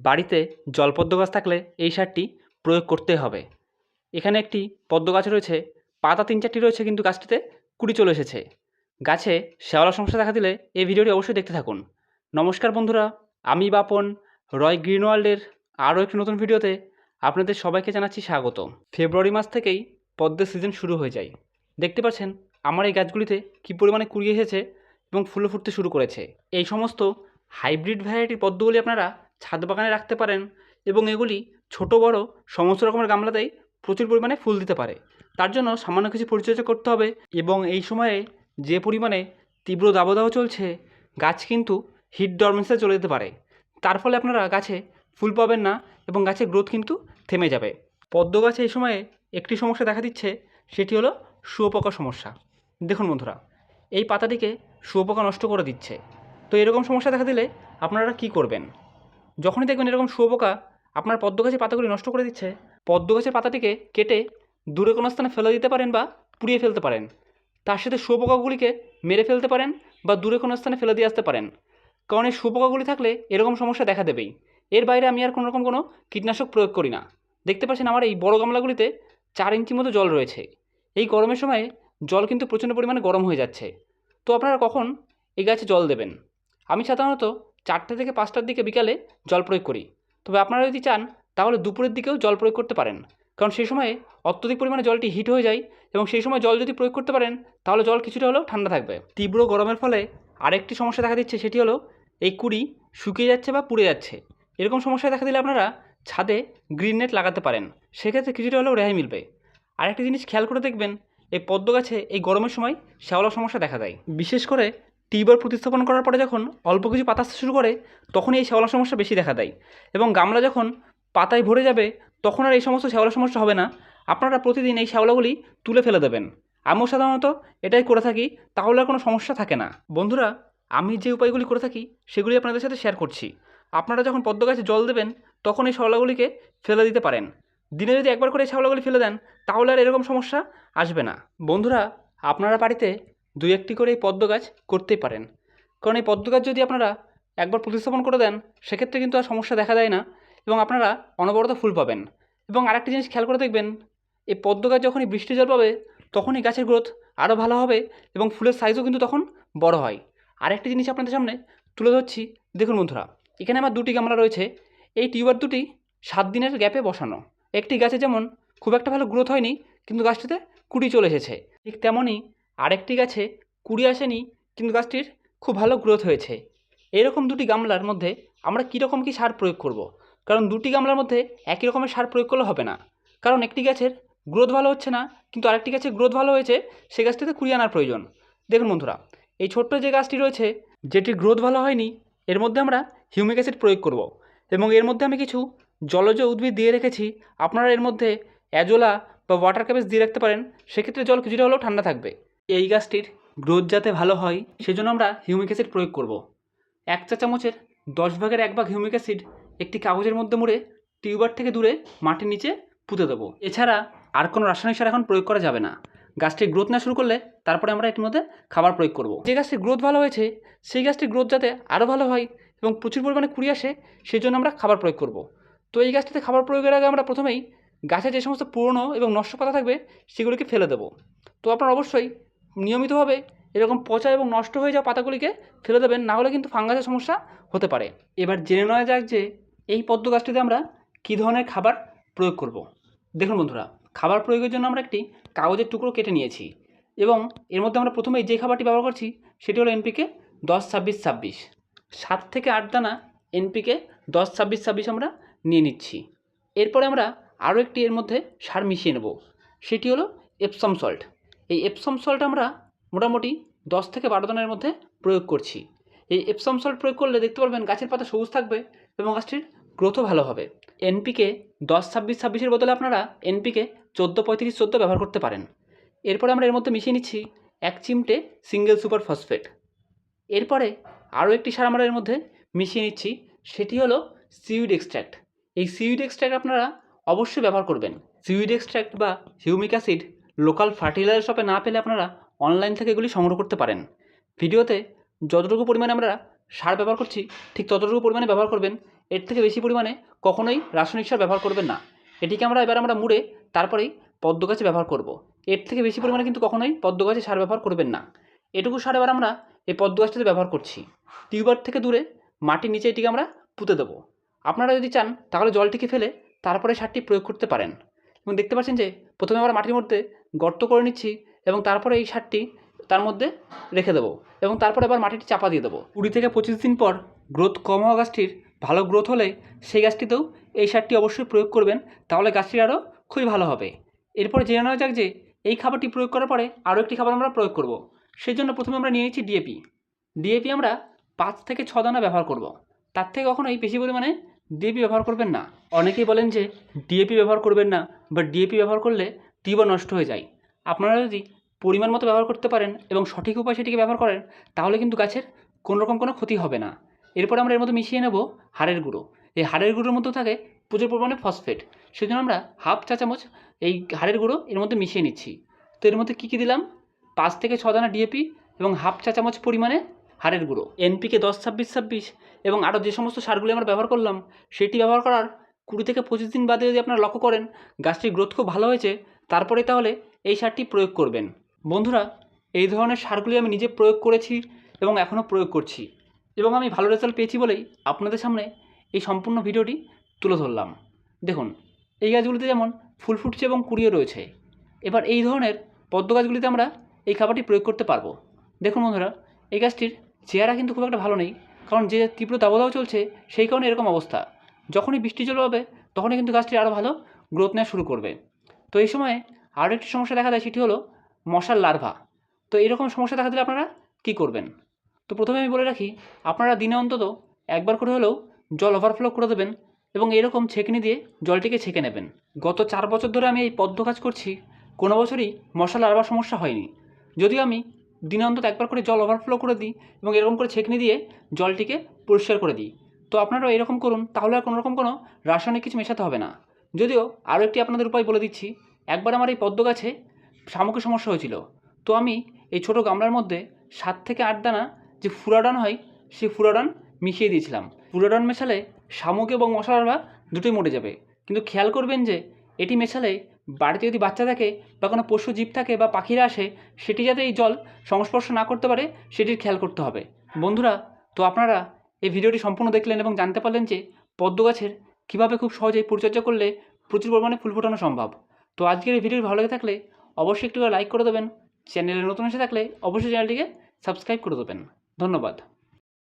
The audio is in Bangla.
বাড়িতে জলপদ্ম গাছ থাকলে এই সারটি প্রয়োগ করতে হবে। এখানে একটি পদ্ম গাছ রয়েছে, পাতা তিন চারটি রয়েছে কিন্তু গাছটিতে কুড়ি চলে এসেছে। গাছে শ্যাওলা সমস্যা দেখা দিলে এই ভিডিওটি অবশ্যই দেখতে থাকুন। নমস্কার বন্ধুরা, আমি বাপন, রয় গ্রিন ওয়ার্ল্ডের আরও একটি নতুন ভিডিওতে আপনাদের সবাইকে জানাচ্ছি স্বাগত। ফেব্রুয়ারি মাস থেকেই পদ্মের সিজন শুরু হয়ে যায়। দেখতে পাচ্ছেন আমার এই গাছগুলিতে কী পরিমাণে কুড়িয়ে এসেছে এবং ফুলও ফুটতে শুরু করেছে। এই সমস্ত হাইব্রিড ভ্যারাইটির পদ্মগুলি আপনারা ছাদ বাগানে রাখতে পারেন এবং এগুলি ছোট, বড়, সমস্ত রকমের গামলাতেই প্রচুর পরিমাণে ফুল দিতে পারে। তার জন্য সামান্য কিছু পরিচর্যা করতে হবে এবং এই সময়ে যে পরিমাণে তীব্র দাবদাহ চলছে, গাছ কিন্তু হিট ডরমেন্সে চলে যেতে পারে। তার ফলে আপনারা গাছে ফুল পাবেন না এবং গাছের গ্রোথ কিন্তু থেমে যাবে। পদ্ম গাছে এই সময়ে একটি সমস্যা দেখা দিচ্ছে, সেটি হলো শুয়োপোকা সমস্যা। দেখুন বন্ধুরা, এই পাতাটিকে শুয়োপোকা নষ্ট করে দিচ্ছে। তো এরকম সমস্যা দেখা দিলে আপনারা কি করবেন? যখনই দেখবেন এরকম শুয়োপোকা আপনার পদ্ম গাছের পাতাগুলি নষ্ট করে দিচ্ছে পদ্ম গাছের পাতাটিকে কেটে দূরে কোনো স্থানে ফেলে দিতে পারেন বা পুড়িয়ে ফেলতে পারেন। তার সাথে শুয়োপোকাগুলিকে মেরে ফেলতে পারেন বা দূরে কোনো স্থানে ফেলে দিয়ে আসতে পারেন। কারণ এই শুয়োপোকাগুলি থাকলে এরকম সমস্যা দেখা দেবেই। এর বাইরে আমি আর কোনোরকম কোনো কীটনাশক প্রয়োগ করি না। দেখতে পাচ্ছেন আমার এই বড় গামলাগুলিতে চার ইঞ্চি মতো জল রয়েছে। এই গরমের সময়ে জল কিন্তু প্রচণ্ড পরিমাণে গরম হয়ে যাচ্ছে। তো আপনারা কখন এই গাছে জল দেবেন? আমি সাধারণত চারটে থেকে পাঁচটার দিকে বিকালে জল প্রয়োগ করি। তবে আপনারা যদি চান, তাহলে দুপুরের দিকেও জল প্রয়োগ করতে পারেন। কারণ সেই সময়ে অত্যধিক পরিমাণে জলটি হিট হয়ে যায় এবং সেই সময় জল যদি প্রয়োগ করতে পারেন, তাহলে জল কিছুটা হলেও ঠান্ডা থাকবে। তীব্র গরমের ফলে আরেকটি সমস্যা দেখা দিচ্ছে, সেটি হলো এই কুড়ি শুকিয়ে যাচ্ছে বা পুড়ে যাচ্ছে। এরকম সমস্যা দেখা দিলে আপনারা ছাদে গ্রিন নেট লাগাতে পারেন। সেক্ষেত্রে কিছুটা হলেও রেহাই মিলবে। আরেকটি জিনিস খেয়াল করে দেখবেন, এই পদ্ম গাছে এই গরমের সময় শ্যাওলা সমস্যা দেখা দেয়। বিশেষ করে টিউবার প্রতিস্থাপন করার পরে যখন অল্প কিছু পাতা আসতে শুরু করে, তখনই এই শ্যাওলা সমস্যা বেশি দেখা দেয়। এবং গামলা যখন পাতায় ভরে যাবে, তখন আর এই সমস্ত শ্যাওলা সমস্যা হবে না। আপনারা প্রতিদিন এই শ্যাওলাগুলি তুলে ফেলে দেবেন। আমিও সাধারণত এটাই করে থাকি, তাহলে আর কোনো সমস্যা থাকে না। বন্ধুরা, আমি যে উপায়গুলি করে থাকি, সেগুলি আপনাদের সাথে শেয়ার করছি। আপনারা যখন পদ্ম গাছে জল দেবেন, তখন এই শ্যাওলাগুলিকে ফেলে দিতে পারেন। দিনে যদি একবার করে এই শ্যাওলাগুলি ফেলে দেন, তাহলে আর এরকম সমস্যা আসবে না। বন্ধুরা, আপনারা বাড়িতে দুই একটি করে এই পদ্ম গাছ করতেই পারেন। কারণ এই পদ্ম গাছ যদি আপনারা একবার প্রতিস্থাপন করে দেন, সেক্ষেত্রে কিন্তু আর সমস্যা দেখা দেয় না এবং আপনারা অনবরত ফুল পাবেন। এবং আরেকটি জিনিস খেয়াল করে দেখবেন, এই পদ্ম গাছ যখনই বৃষ্টি জল পাবে, তখনই গাছের গ্রোথ আরও ভালো হবে এবং ফুলের সাইজও কিন্তু তখন বড় হয়। আরেকটি জিনিস আপনাদের সামনে তুলে ধরছি। দেখুন বন্ধুরা, এখানে আমার দুটি গামলা রয়েছে। এই টিউবার দুটি সাত দিনের গ্যাপে বসানো। একটি গাছে যেমন খুব একটা ভালো গ্রোথ হয়নি, কিন্তু গাছটিতে কুড়ি চলে এসেছে। ঠিক তেমনই আরেকটি গাছে কুড়ি আসেনি, কিন্তু গাছটির খুব ভালো গ্রোথ হয়েছে। এরকম দুটি গামলার মধ্যে আমরা কীরকম কী সার প্রয়োগ করব। কারণ দুটি গামলার মধ্যে একই রকমের সার প্রয়োগ করলে হবে না। কারণ একটি গাছের গ্রোথ ভালো হচ্ছে না, কিন্তু আরেকটি গাছের গ্রোথ ভালো হয়েছে, সে গাছটিতে কুড়ি আনার প্রয়োজন। দেখুন বন্ধুরা, এই ছোট্ট যে গাছটি রয়েছে, যেটির গ্রোথ ভালো হয়নি, এর মধ্যে আমরা হিউমিক অ্যাসিড প্রয়োগ করব। এবং এর মধ্যে আমি কিছু জলজ উদ্ভিদ দিয়ে রেখেছি, আপনারা এর মধ্যে অ্যাজোলা বা ওয়াটার ক্যাবেজ দিয়ে রাখতে পারেন, সেক্ষেত্রে জল কিছুটা হলেও ঠান্ডা থাকবে। এই গাছটির গ্রোথ যাতে ভালো হয়, সেজন্য আমরা হিউমিক অ্যাসিড প্রয়োগ করব। এক চা চামচের দশ ভাগের এক ভাগ হিউমিক অ্যাসিড একটি কাগজের মধ্যে মুড়ে টিউবার থেকে দূরে মাটির নিচে পুঁতে দেবো। এছাড়া আর কোনো রাসায়নিক সার এখন প্রয়োগ করা যাবে না। গাছটির গ্রোথ না শুরু করলে তারপরে আমরা এটির মধ্যে খাবার প্রয়োগ করব। যে গাছটির গ্রোথ ভালো হয়েছে, সেই গাছটির গ্রোথ যাতে আরও ভালো হয় এবং প্রচুর পরিমাণে কুড়ি আসে সেই জন্য আমরা খাবার প্রয়োগ করব। তো এই গাছটিতে খাবার প্রয়োগের আগে আমরা প্রথমেই গাছে যে সমস্ত পুরনো এবং নষ্ট পাতা থাকবে, সেগুলিকে ফেলে দেবো। তো আপনারা অবশ্যই নিয়মিতভাবে এরকম পচা এবং নষ্ট হয়ে যাওয়া পাতাগুলিকে ফেলে দেবেন, না হলে কিন্তু ফাঙ্গাসের সমস্যা হতে পারে। এবার জেনে নেওয়া যাক যে এই পদ্ম গাছটিতে আমরা কী ধরনের খাবার প্রয়োগ করব। দেখুন বন্ধুরা, খাবার প্রয়োগের জন্য আমরা একটি কাগজের টুকরো কেটে নিয়েছি এবং এর মধ্যে আমরা প্রথমেই যে খাবারটি ব্যবহার করছি সেটি হলো এনপিকে দশ ছাব্বিশ ছাব্বিশ। সাত থেকে আট দানা এনপিকে দশ ছাব্বিশ ছাব্বিশ আমরা নিয়ে নিচ্ছি। এরপরে আমরা আরও একটি এর মধ্যে সার মিশিয়ে নেব, সেটি হলো এপসম সল্ট এই এপসম সল্ট আমরা মোটামুটি দশ থেকে বারো দানের মধ্যে প্রয়োগ করছি। এই এপসম সল্ট প্রয়োগ করলে দেখতে পারবেন গাছের পাতা সবুজ থাকবে এবং গাছটির গ্রোথও ভালো হবে। এনপিকে দশ, ছাব্বিশ, ছাব্বিশের বদলে আপনারা এনপিকে চোদ্দ, পঁয়ত্রিশ, চোদ্দ ব্যবহার করতে পারেন। এরপরে আমরা এর মধ্যে মিশিয়ে নিচ্ছি এক চিমটে সিঙ্গেল সুপার ফসফেট এরপরে আরও একটি সার আমরা এর মধ্যে মিশিয়ে নিচ্ছি, সেটি হলো সিউড এক্সট্র্যাক্ট এই সিউড এক্সট্র্যাক্ট আপনারা অবশ্যই ব্যবহার করবেন। সিউড এক্সট্র্যাক্ট বা হিউমিক অ্যাসিড লোকাল ফার্টিলাইজার শপে না পেলে আপনারা অনলাইন থেকে এগুলি সংগ্রহ করতে পারেন। ভিডিওতে যতটুকু পরিমাণে আমরা সার ব্যবহার করছি, ঠিক ততটুকু পরিমাণে ব্যবহার করবেন, এর থেকে বেশি পরিমাণে কখনোই রাসায়নিক সার ব্যবহার করবেন না। এটিকে আমরা এবার আমরা মুড়ে তারপরেই পদ্ম গাছে ব্যবহার করব। এর থেকে বেশি পরিমাণে কিন্তু কখনোই পদ্ম গাছে সার ব্যবহার করবেন না। এটুকু সার এবার আমরা এই পদ্ম গাছটাতে ব্যবহার করছি। টিউবার থেকে দূরে মাটির নিচে এটিকে আমরা পুঁতে দেবো। আপনারা যদি চান তাহলে জলটিকে ফেলে তারপরে সারটি প্রয়োগ করতে পারেন। এবং দেখতে পাচ্ছেন যে প্রথমে আমরা মাটির মধ্যে গর্ত করে নিচ্ছি এবং তারপরে এই সারটি তার মধ্যে রেখে দেবো এবং তারপরে আবার মাটিটি চাপা দিয়ে দেবো। কুড়ি থেকে পঁচিশ দিন পর গ্রোথ কম হওয়া গাছটির ভালো গ্রোথ হলে সেই গাছটিতেও এই সারটি অবশ্যই প্রয়োগ করবেন, তাহলে গাছটির আরও খুবই ভালো হবে। এরপরে জেনে নেওয়া যাক যে এই খাবারটি প্রয়োগ করার পরে আরও একটি খাবার আমরা প্রয়োগ করব। সেই জন্য প্রথমে আমরা নিয়ে নিচ্ছি ডিএপি। ডিএপি আমরা পাঁচ থেকে ছ দানা ব্যবহার করব। তার থেকে কখনোই বেশি পরিমাণে ডিএপি ব্যবহার করবেন না। অনেকেই বলেন যে ডিএপি ব্যবহার করবেন না বা ডিএপি ব্যবহার করলে টিউবার নষ্ট হয়ে যায়। আপনারা যদি পরিমাণ মতো ব্যবহার করতে পারেন এবং সঠিক উপায়ে সেটিকে ব্যবহার করেন, তাহলে কিন্তু গাছের কোনো রকম কোনো ক্ষতি হবে না। এরপর আমরা এর মধ্যে মিশিয়ে নেব হাড়ের গুঁড়ো। এই হাড়ের গুঁড়োর মধ্যে থাকে প্রচুর পরিমাণে ফসফেট সেজন্য আমরা হাফ চা চামচ এই হাড়ের গুঁড়ো এর মধ্যে মিশিয়ে নিচ্ছি। তো এর মধ্যে কী কী দিলাম? পাঁচ থেকে ছ দানা ডিএপি এবং হাফ চা চামচ পরিমাণে হাড়ের গুঁড়ো। এনপিকে দশ, ছাব্বিশ ছাব্বিশ এবং আরও যে সমস্ত সারগুলি আমরা ব্যবহার করলাম, সেটি ব্যবহার করার কুড়ি থেকে পঁচিশ দিন বাদে যদি আপনারা লক্ষ্য করেন, গাছটির গ্রোথ খুব ভালো হয়েছে। তারপরে তাহলে এই সারটি প্রয়োগ করবেন। বন্ধুরা, এই ধরনের সারগুলি আমি নিজে প্রয়োগ করেছি এবং এখনও প্রয়োগ করছি এবং আমি ভালো রেজাল্ট পেয়েছি বলেই আপনাদের সামনে এই সম্পূর্ণ ভিডিওটি তুলে ধরলাম। দেখুন, এই গাছগুলিতে যেমন ফুল ফুটছে এবং কুড়িয়ে রয়েছে, এবার এই ধরনের পদ্ম গাছগুলিতে আমরা এই খাবারটি প্রয়োগ করতে পারব। দেখুন বন্ধুরা, এই গাছটির চেহারা কিন্তু খুব একটা ভালো নেই, কারণ যে তীব্র দাবদাহ চলছে সেই কারণে এরকম অবস্থা। যখনই বৃষ্টি জল হবে তখনই কিন্তু গাছটি আরও ভালো গ্রোথ নেওয়া শুরু করবে। তো এই সময়ে আরও একটি সমস্যা দেখা দেয়, সেটি হলো মশার লার্ভা। তো এরকম সমস্যা দেখা দিলে আপনারা কী করবেন? তো প্রথমে আমি বলে রাখি, আপনারা দিনে অন্তত একবার করে হলেও জল ওভারফ্লো করে দেবেন এবং এরকম ছেঁকনি দিয়ে জলটিকে ছেঁকে নেবেন। গত চার বছর ধরে আমি এই পদ্ম কাজ করছি, কোনো বছরই মশা লার্ভার সমস্যা হয়নি। যদিও আমি দিনে অন্তত একবার করে জল ওভারফ্লো করে দিই এবং এরকম করে ছেঁকনি দিয়ে জলটিকে পরিষ্কার করে দিই। তো আপনারাও এরকম করুন, তাহলে আর কোনোরকম কোনো রাসায়নিক কিছু মেশাতে হবে না। যদিও আরও একটি আপনাদের উপায় বলে দিচ্ছি। একবার আমার এই পদ্ম গাছে শামুকের সমস্যা হয়েছিল। তো আমি এই ছোটো গামলার মধ্যে সাত থেকে আট দানা যে ফুরাডান হয়, সেই ফুরাডান মিশিয়ে দিয়েছিলাম। ফুরাডান মেশালে শামুক এবং মশলা দুটোই মরে যাবে। কিন্তু খেয়াল করবেন যে, এটি মেশালে বাড়িতে যদি বাচ্চা থাকে বা কোনো পশু জীব থাকে বা পাখিরা আসে, সেটি যাতে এই জল সংস্পর্শ না করতে পারে, সেটির খেয়াল করতে হবে। বন্ধুরা, তো আপনারা এই ভিডিওটি সম্পূর্ণ দেখলেন এবং জানতে পারলেন যে পদ্ম গাছের কীভাবে খুব সহজেই পরিচর্যা করলে প্রচুর পরিমাণে ফুল ফোটানো সম্ভব? তো আজকের এই ভিডিওটি ভালো লেগে থাকলে অবশ্যই একটু লাইক করে দেবেন। চ্যানেলে নতুন এসে থাকলে অবশ্যই চ্যানেলটিকে সাবস্ক্রাইব করে দেবেন। ধন্যবাদ।